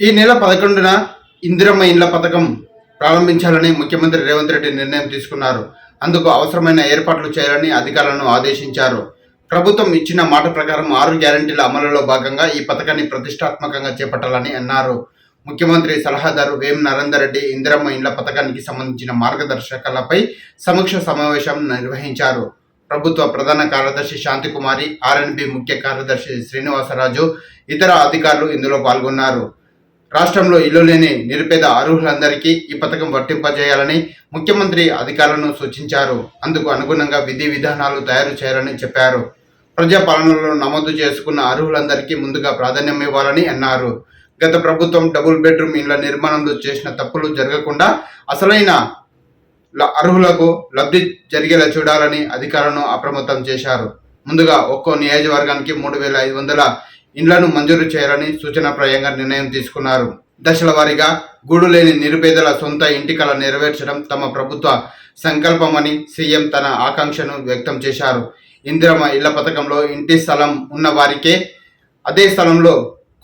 ఈ నెల పదకొండున ఇందిరమ్మ ఇండ్ల పథకం ప్రారంభించాలని ముఖ్యమంత్రి రేవంత్ రెడ్డి నిర్ణయం తీసుకున్నారు. అందుకు అవసరమైన ఏర్పాట్లు చేయాలని అధికారులను ఆదేశించారు. ప్రభుత్వం ఇచ్చిన మాట ప్రకారం ఆరు గ్యారంటీల అమలులో భాగంగా ఈ పథకాన్ని ప్రతిష్టాత్మకంగా చేపట్టాలని అన్నారు. ముఖ్యమంత్రి సలహాదారు వేం నరేందర్ రెడ్డి ఇందిరమ్మ ఇండ్ల పథకానికి సంబంధించిన మార్గదర్శకాలపై సమీక్ష సమావేశం నిర్వహించారు. ప్రభుత్వ ప్రధాన కార్యదర్శి శాంతికుమారి ఆర్ఎన్బి ముఖ్య కార్యదర్శి శ్రీనివాసరాజు ఇతర అధికారులు ఇందులో పాల్గొన్నారు. రాష్ట్రంలో ఇల్లు లేని నిరుపేద అర్హులందరికీ ఈ పథకం వర్తింపజేయాలని ముఖ్యమంత్రి అధికారులను సూచించారు. అందుకు అనుగుణంగా విధి విధానాలు తయారు చేయాలని చెప్పారు. ప్రజాపాలనలో నమోదు చేసుకున్న అర్హులందరికీ ముందుగా ప్రాధాన్యం ఇవ్వాలని అన్నారు. గత ప్రభుత్వం డబుల్ బెడ్రూమ్ ఇళ్ళ నిర్మాణంలో చేసిన తప్పులు జరగకుండా అసలైన అర్హులకు లబ్ధి జరిగేలా చూడాలని అధికారులను అప్రమత్తం చేశారు. ముందుగా ఒక్కో నియోజకవర్గానికి మూడు వేల ఐదు వందల ఇండ్లను మంజూరు చేయాలని సూచనప్రాయంగా నిర్ణయం తీసుకున్నారు. దశల వారీగా గూడు లేని నిరుపేదల సొంత ఇంటి కళ నెరవేర్చడం తమ ప్రభుత్వ సంకల్పమని సీఎం తన ఆకాంక్షను వ్యక్తం చేశారు. ఇందిరమ్మ ఇళ్ళ పథకంలో ఇంటి స్థలం ఉన్న వారికే అదే స్థలంలో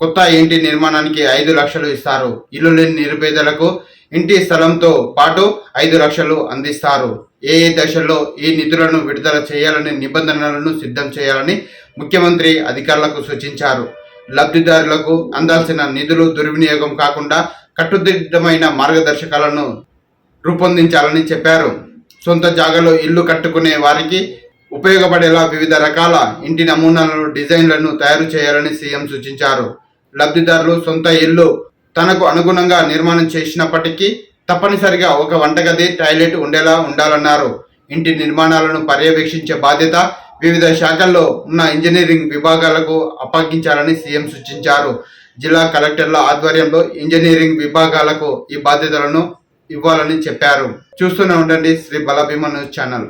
కొత్త ఇంటి నిర్మాణానికి ఐదు లక్షలు ఇస్తారు. ఇల్లు లేని నిరుపేదలకు ఇంటి స్థలంతో పాటు ఐదు లక్షలు అందిస్తారు. ఏ ఏ దశల్లో ఈ నిధులను విడుదల చేయాలని నిబంధనలను సిద్ధం చేయాలని ముఖ్యమంత్రి అధికారులకు సూచించారు. లబ్ధిదారులకు అందాల్సిన నిధులు దుర్వినియోగం కాకుండా కట్టుదిట్టమైన మార్గదర్శకాలను రూపొందించాలని చెప్పారు. సొంత జాగాలో ఇల్లు కట్టుకునే వారికి ఉపయోగపడేలా వివిధ రకాల ఇంటి నమూనాలను డిజైన్లను తయారు చేయాలని సీఎం సూచించారు. లబ్ధిదారులు సొంత ఇల్లు తనకు అనుగుణంగా నిర్మాణం చేసినప్పటికీ తప్పనిసరిగా ఒక వంటగది టాయిలెట్ ఉండేలా ఉండాలన్నారు. ఇంటి నిర్మాణాలను పర్యవేక్షించే బాధ్యత వివిధ శాఖల్లో ఉన్న ఇంజనీరింగ్ విభాగాలకు అప్పగించాలని సీఎం సూచించారు. జిల్లా కలెక్టర్ల ఆధ్వర్యంలో ఇంజనీరింగ్ విభాగాలకు ఈ బాధ్యతలను ఇవ్వాలని చెప్పారు. చూస్తూనే ఉండండి శ్రీ బలభీమ న్యూస్ ఛానల్.